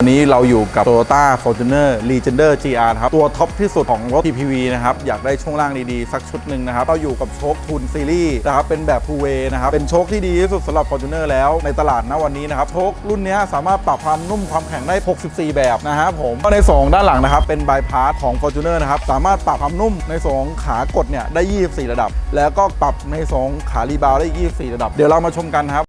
วันนี้เราอยู่กับ Toyota Fortuner Legender GR ครับ ตัวท็อปที่สุดของรถ PPV นะครับ อยากได้ช่วงล่างดีๆ สักชุดหนึ่งนะครับ เราอยู่กับโชคทุนซีรีส์นะครับ เป็นแบบ two way นะครับ เป็นโชคที่ดีที่สุดสำหรับ Fortuner แล้วในตลาดณวันนี้นะครับ โชครุ่นนี้สามารถปรับความนุ่มความแข็งได้ 64 แบบนะครับผมก็ในสองด้านหลังนะครับ เป็นบายพาสของ Fortuner นะครับ สามารถปรับความนุ่มในสองขากดเนี่ยได้ 24 ระดับ แล้วก็ปรับในสองขารีบาวได้ 24 ระดับ เดี๋ยวเรามาชมกันครับ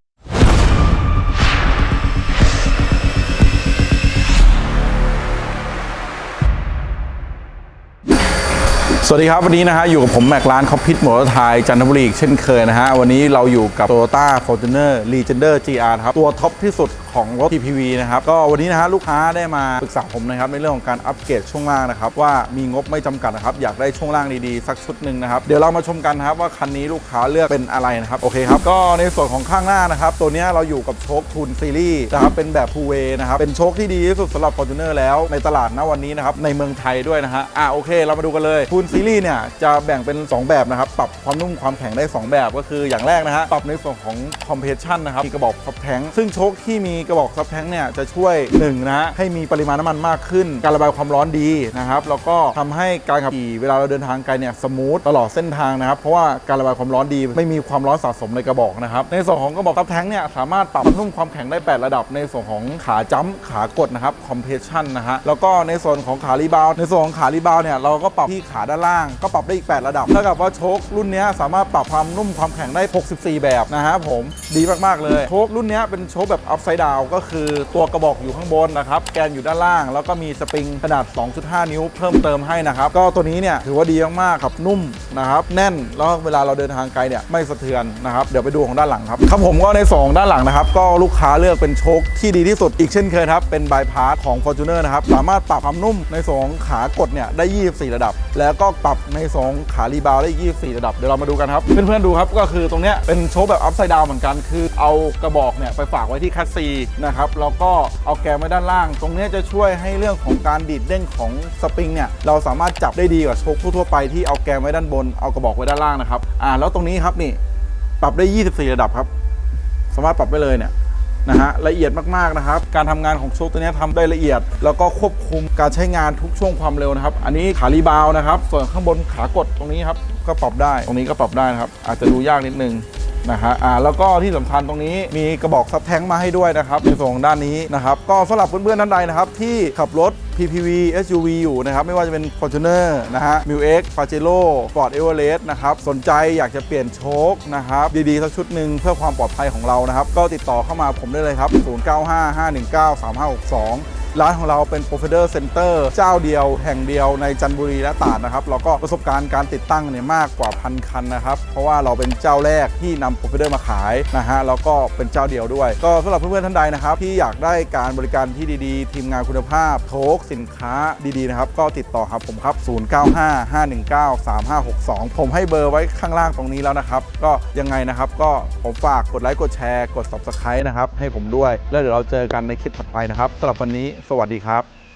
สวัสดีครับวันนี้นะฮะอยู่กับผมแม็กร้านคอปพิทมอเตอร์ไทยจันทบุรีเช่นเคยนะฮะวันนี้เราอยู่กับ Toyota Fortuner Legender GR ครับตัวท็อปที่สุดของรถ PPV นะครับก็วันนี้นะฮะลูกค้าได้มาปรึกษาผมนะครับในเรื่องของการอัปเกรดช่วงล่างนะครับว่ามีงบไม่จำกัดนะครับอยากได้ช่วงล่างดีๆสักชุดหนึ่งนะครับเดี๋ยวเรามาชมกันครับว่าคันนี้ลูกค้าเลือกเป็นอะไรนะครับโอเคครับก็ในส่วนของข้างหน้านะครับตัวนี้เราอยู่กับโชคทุนซีรีส์นะครับเป็นแบบ two way นะครับเป็นโชคที่ดีที่สุดสำหรับ Fortuner แล้วในตลาดณวันนี้นะครับในเมืองไทยด้วยนะฮะอะโอเคเรามาดูกันเลยทุนซีรีส์เนี่ยจะแบ่งเป็น 2 แบบนะครับปรับความนุ่มความแข็งได้ 2 แบบก็คืออย่างแรกนะฮะปรับในส่วนของคอมเพรสชันนะครับมีกระบอกซับแทงซึ่งโชคที่มีกระบอกซับแทงเนี่ยจะช่วย1นะฮะให้มีปริมาณน้ำมันมากขึ้น การระบายความร้อนดีนะครับแล้วก็ทำให้การขับขี่เวลาเราเดินทางไกลเนี่ยสมูทตลอดเส้นทางนะครับเพราะว่าการระบายความร้อนดีไม่มีความร้อนสะสมในกระบอกนะครับในส่วนของกระบอกซับแทงเนี่ยสามารถปรับความนุ่มความแข็งได้ 8 ระดับ ในส่วนของขาจ้ำขากดนะครับคอมเพรสชันนะฮะแล้วก็ในส่วนของขารีบาวในส่วนของขารีบาวเนี่ยเราก็ปรับที่ขาด้านล่างก็ปรับได้อีก 8 ระดับเท่ากับว่าโชครุ่นเนี้ยสามารถปรับความนุ่มความแข็งได้ 64 แบบนะฮะผมดีมากๆเลยโชครุ่นเนี้เป็นโชคแบบอัพไซด์ดาวก็คือตัวกระบอกอยู่ข้างบนนะครับ แกนอยู่ด้านล่าง แล้วก็มีสปริงขนาด 2.5 นิ้วเพิ่มเติมให้นะครับ ก็ตัวนี้เนี่ยถือว่าดีมากๆครับนุ่มนะครับ แน่น แล้วเวลาเราเดินทางไกลเนี่ยไม่สะเทือนนะครับ เดี๋ยวไปดูของด้านหลังครับ ครับผมก็ใน 2 ด้านหลังนะครับ ก็ลูกค้าเลือกเป็นโชคที่ดีที่สุดอีกเช่นเคยครับ เป็นบายพาสของ Fortuner นะครับ สามารถปรับความนุ่มในสองขากดเนี่ยได้ 24 ระดับ แล้วก็ปรับในสองขารีบาวได้ 24 ระดับ เดี๋ยวเรามาดูกันครับ เพื่อนๆดูครับ ก็คือตรงเนี้ยเป็นโชคแบบอัพไซด์ดาวเหมือนกัน คือ เอากระบอกเนี่ยไปฝากไว้ที่คัสซีนะครับแล้วก็เอาแกนไว้ด้านล่าง ตรงนี้จะช่วยให้เรื่องของการดีดเด้งของสปริงเนี่ยเราสามารถจับได้ดีกว่าโชคทั่วไปที่เอาแกนไว้ด้านบนเอากระบอกไว้ด้านล่างนะครับอ่าแล้วตรงนี้ครับนี่ปรับได้ 24 ระดับครับ สามารถปรับได้เลยเนี่ยนะฮะละเอียดมากๆนะครับ การทำงานของโชคตัวนี้ยทำได้ละเอียด แล้วก็ควบคุมการใช้งานทุกช่วงความเร็วนะครับ อันนี้ขารีบาวนะครับ ส่วนข้างบนขากดตรงนี้ครับก็ปรับได้ ตรงนี้ก็ปรับได้นะครับ อาจจะดูยากนิดนึง นะฮะอ่าแล้วก็ที่สำคัญตรงนี้มีกระบอกซับแท้งมาให้ด้วยนะครับในส่วนของด้านนี้นะครับก็สำหรับเพื่อนๆท่านใดนะครับที่ขับรถ PPV SUV อยู่นะครับไม่ว่าจะเป็น Fortuner นะฮะ m i l X Pajero Ford Everest นะครับสนใจอยากจะเปลี่ยนโชคนะครับดีๆสักชุดหนึ่งเพื่อความปลอดภัยของเรานะครับก็ติดต่อเข้ามาผมได้เลยครับ 0955193562 ร้านของเราเป็น p r o f i d e r Center เจ้าเดียวแห่งเดียวในจันทบุรีและตราดนะครับแล้วก็ประสบการณ์การติดตั้งเนี่ยมากกว่าพันคันนะครับ เพราะว่าเราเป็นเจ้าแรกที่นำ p r o f i d e r มาขายนะฮะแล้วก็เป็นเจ้าเดียวด้วย ก็สำหรับเพื่อนๆท่านใดนะครับ ที่อยากได้การบริการที่ดีๆ ทีมงานคุณภาพโทกสินค้าดีๆนะครับก็ติดต่อครับผมครับ 0955193562 ผมให้เบอร์ไว้ข้างล่างตรงนี้แล้วนะครับ ก็ยังไงนะครับก็ผมฝากกดไลค์กดแชร์กด subscribe นะครับให้ผมด้วย แล้วเดี๋ยวเราเจอกันในคลิปถัดไปนะครับสำหรับวันนี้สวัสดีครับ